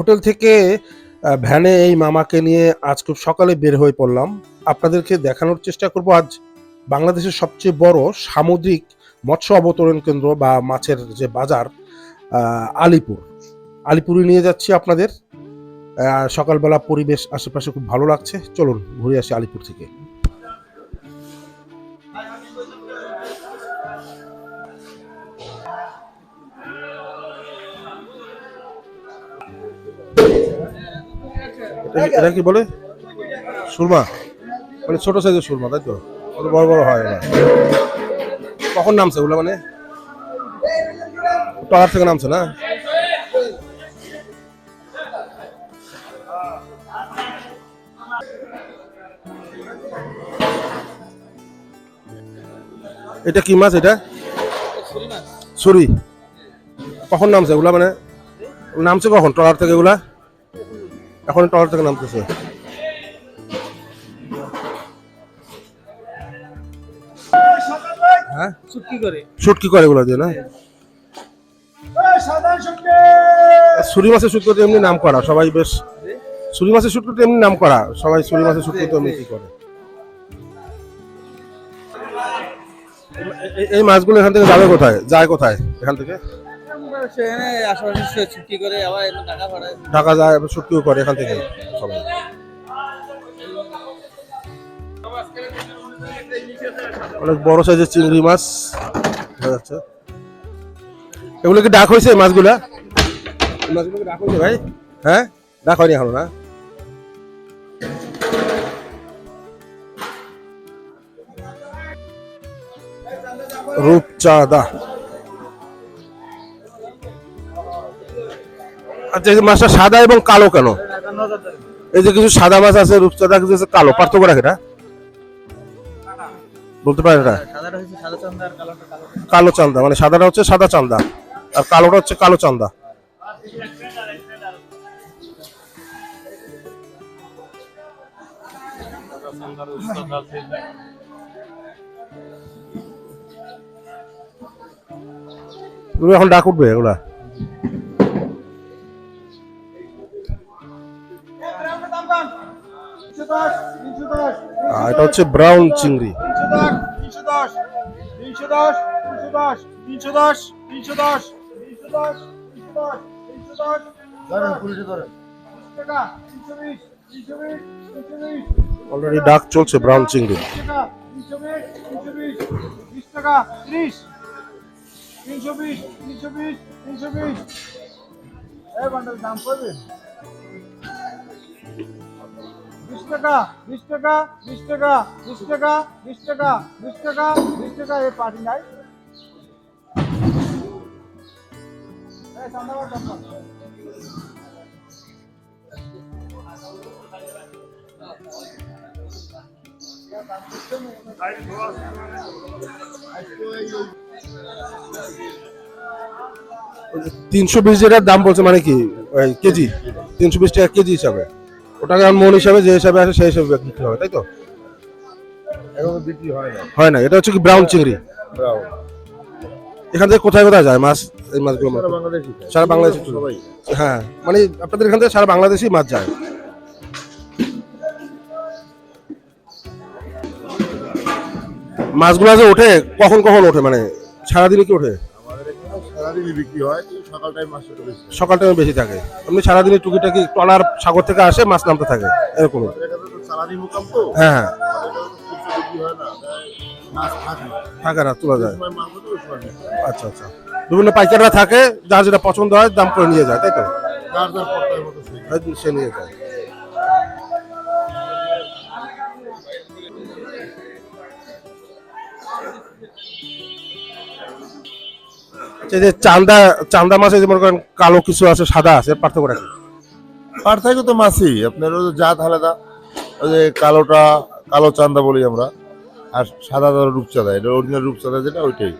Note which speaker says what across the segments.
Speaker 1: Hotel থেকে ভ্যানে এই মামাকে নিয়ে আজ খুব সকালে বের হয়ে পড়লাম। আপনাদেরকে দেখানোর চেষ্টা করব আজ বাংলাদেশের সবচেয়ে বড় সামুদ্রিক মৎস্য অবতরণ কেন্দ্র বা মাছের যে বাজার আলিপুর। আলিপুরে নিয়ে যাচ্ছি আপনাদের। সকালবেলা পরিবেশ, আশেপাশে খুব ভালো লাগছে। চলুন ঘুরে আসি আলিপুর থেকে। এটা কি- বলে? সুরমা? মানে ছোট সাইজের সুরমা, তাই তো? অত বড় বড় হয় না। কখন নামছে ওগুলো মানে? টলার থেকে নামছে না? এটা কি মাছ এটা? ছুরি। কখন নামছে এগুলা মানে? নামছে কখন? টলার থেকে এগুলা এখন টলার থেকে নামতেছে। হ্যাঁ?
Speaker 2: চুটকি করে।
Speaker 1: শুট করে এগুলো দিয়ে না? ছুরি মাছের শুট করতে এমনি নাম করা সবাই বেশ ছুরি মাছের শুট করতে এমনি নাম করা সবাই ছুরি মাছের শুট করতে এমনি কি করে? এই মাছগুলো এখান থেকে যাবে কোথায়? যায় কোথায় এখান থেকে? ঢাকা যায়, আবার শুটকিও করে এখান থেকে সবাই। অনেক বড় সাইজের চিংড়ি মাছ দেখা যাচ্ছে। এগুলো কি ডাক হয়েছে মাছগুলা? মাছগুলো ডাক হয়েছে ভাই? হ্যাঁ? ডাক হয়নি এখনও, না? রূপচাঁদা। আচ্ছা মাছটা সাদা এবং কালো কেন? এই যে কিছু সাদা মাছ আছে, রূপচাঁদা কিছু আছে, কালো। পার্থক্য রাখে না? বলতে
Speaker 2: আর কালোটা কালো
Speaker 1: চান্দা মানে সাদাটা হচ্ছে সাদা চান্দা, আর কালোটা হচ্ছে কালো চান্দা। এখন ডাক উঠবে এগুলা? এটা হচ্ছে ব্রাউন চিংড়ি। অলরেডি ডাক চলছে ব্রাউন চিংড়ি।
Speaker 3: টাকা ত্রিশ তিনশো বিশ তিনশো বিশ তিনশো বিশ বান্ডার দাম পড়বে বিশ টাকা বিশ টাকা বিশ টাকা বিশ টাকা বিশ টাকা বিশ টাকা বিশ টাকা এ পার্টি নাই। এই?
Speaker 1: তিনশো বিশ যেটার দাম বলছে মানে কি? কেজি। তিনশো বিশ টাকা কেজি হিসাবে। ওটাকে আর মন হিসাবে যে হিসাবে আসে সেই হিসাবে বিক্রি হবে তাই তো?
Speaker 3: এখন বিক্রি হয় না।
Speaker 1: হয় না এটা হচ্ছে কি ব্রাউন চিংড়ি। এখান থেকে কোথায় কোথায় যায় মাছ এই মাছগুলো
Speaker 3: সারা বাংলাদেশি
Speaker 1: হ্যাঁ মানে আপনাদের এখান থেকে সারা বাংলাদেশি মাছ যায়। মাছগুলো যে ওঠে কখন কখন ওঠে? মানে সারাদিনে কি ওঠে?
Speaker 3: আমাদের এখানে সারাদিনই বিক্রি হয়। সকাল টাইম বেশি
Speaker 1: টাইমে বেশি থাকে। এমনি সারাদিনে টুকিটাকি টলার সাগর থেকে আসে মাছ নামতে থাকে এরকম হ্যাঁ, হ্যাঁ।
Speaker 3: থাকে। না
Speaker 1: তোলা যায়। আচ্ছা আচ্ছা। বিভিন্ন পাইকাররা থাকে যার যেটা পছন্দ হয় দাম করে নিয়ে যায় তাই তো? হ্যাঁ, সে। নিয়ে যায়। Thank you. যে চান্দা চান্দা মাছে যে মনে করেন কালো কিছু আছে সাদা আছে এর পার্থক্য
Speaker 3: পার্থক্য তো মাছই আপনার ওই জাত আলাদা ওই যে কালোটা কালো চান্দা বলি আমরা আর সাদা ধরো রূপচাঁদা এটা অরিজিনাল রূপচাঁদা যেটা ওইটাই।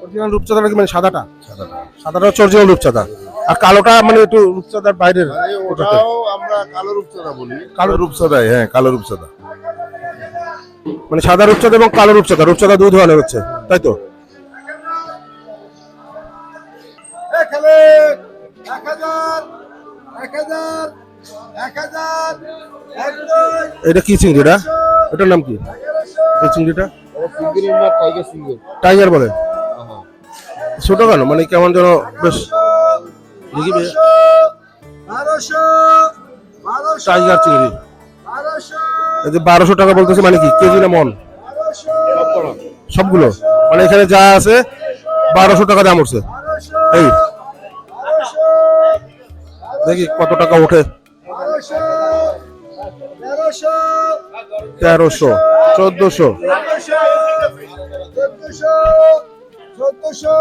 Speaker 1: অরিজিনাল রূপচাঁদা নাকি মানে সাদাটা?
Speaker 3: সাদাটা।
Speaker 1: সাদাটা হচ্ছে অরিজিনাল রূপচাঁদা। আর কালোটা মানে একটু রূপচাঁদার বাইরের
Speaker 3: ওটাও আমরা কালো রূপচাঁদা বলি।
Speaker 1: কালো-
Speaker 3: রূপচাঁদাই হ্যাঁ কালো রূপচাঁদা।
Speaker 1: মানে সাদা রূপচাঁদা এবং কালো রূপচাঁদা। রূপচাঁদা দুই ধরনের হচ্ছে তাই তো?
Speaker 3: খেলে এক হাজার এক হাজার এক হাজার
Speaker 1: এটা কি চিংড়ি এটা এটার নাম কি? এই চিংড়িটা?
Speaker 2: টাইগার
Speaker 1: বলে? ছোট কেন? মানে কেমন যেন বেশ দেখি
Speaker 3: বারোশো বারোশো
Speaker 1: টাইগার চিংড়ি।
Speaker 3: বারোশো।
Speaker 1: এই যে বারোশো টাকা বলতেছে মানে কি? কেজি না মন? সবগুলো। মানে এখানে যা আছে বারোশো টাকা দাম উঠছে। এই দেখি কত টাকা ওঠে?
Speaker 3: তেরোশো।
Speaker 1: চোদ্দশো।
Speaker 3: চোদ্দশো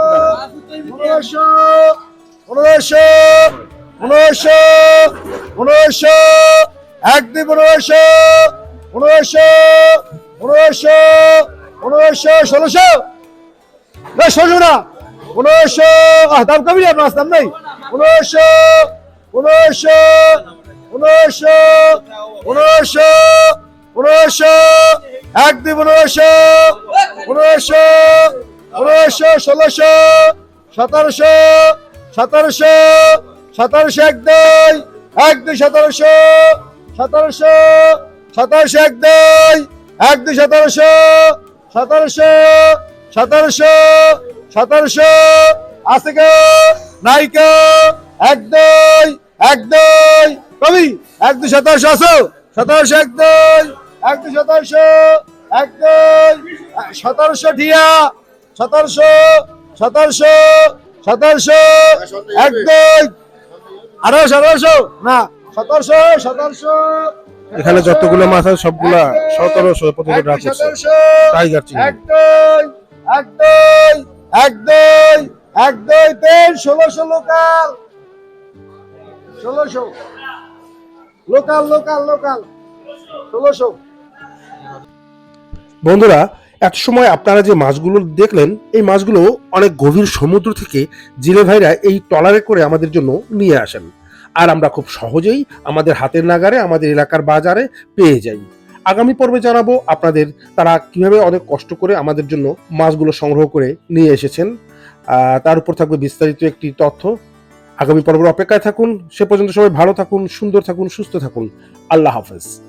Speaker 3: পনেরোশো পনেরোশো ষোলোশো না পনেরোশো দাম না মাছ দাম নেই। পনেরোশো পনেরোশো পনেরোশো পনেরোশো পনেরোশো এক দুই পনেরোশো পনেরোশো পনেরোশো ষোলোশো, সতেরোশো সতেরোশো সতেরোশো এক দুই এক দুই সতেরোশো সতেরোশো এক দুই এক দুই সতেরোশো সতেরোশো এক দুই এক দুই কবি এক দুই সতেরোশো আসো সতেরোশো এক দুই এক দুই সতেরোশো এক দুই সতেরোশো ঠিয়া সতেরোশো সতেরোশো সতেরোশো এক দুই আঠারোশো আঠারোশো না সতেরোশো সতেরোশো
Speaker 1: এখানে যতগুলো মাছ আছে সবগুলা সতেরোশো প্রতিটা
Speaker 3: সতেরোশো
Speaker 1: টাইগার চিংড়ি
Speaker 3: এক দুই এক দুই এক দুই এক দুই তিন ষোলোশো লোকাল ষোলোশো। Local local local. ষোলোশো।
Speaker 1: বন্ধুরা, এক সময় আপনারা যে মাছগুলো দেখলেন, এই মাছগুলো অনেক গভীর সমুদ্র থেকে জিলে ভাইরা এই ট্রলারে করে আমাদের জন্য নিয়ে আসেন। আর আমরা খুব সহজেই আমাদের হাতের নাগারে, আমাদের এলাকার বাজারে পেয়ে যাই। আগামী পর্বে জানাব আপনাদের তারা কীভাবে অনেক কষ্ট করে আমাদের জন্য মাছগুলো সংগ্রহ করে নিয়ে এসেছেন। তার উপর থাকবে বিস্তারিত একটি তথ্য। আগামী পর্বের অপেক্ষায় থাকুন। সে পর্যন্ত সবাই ভালো থাকুন, সুন্দর থাকুন, সুস্থ থাকুন। আল্লাহ হাফেজ।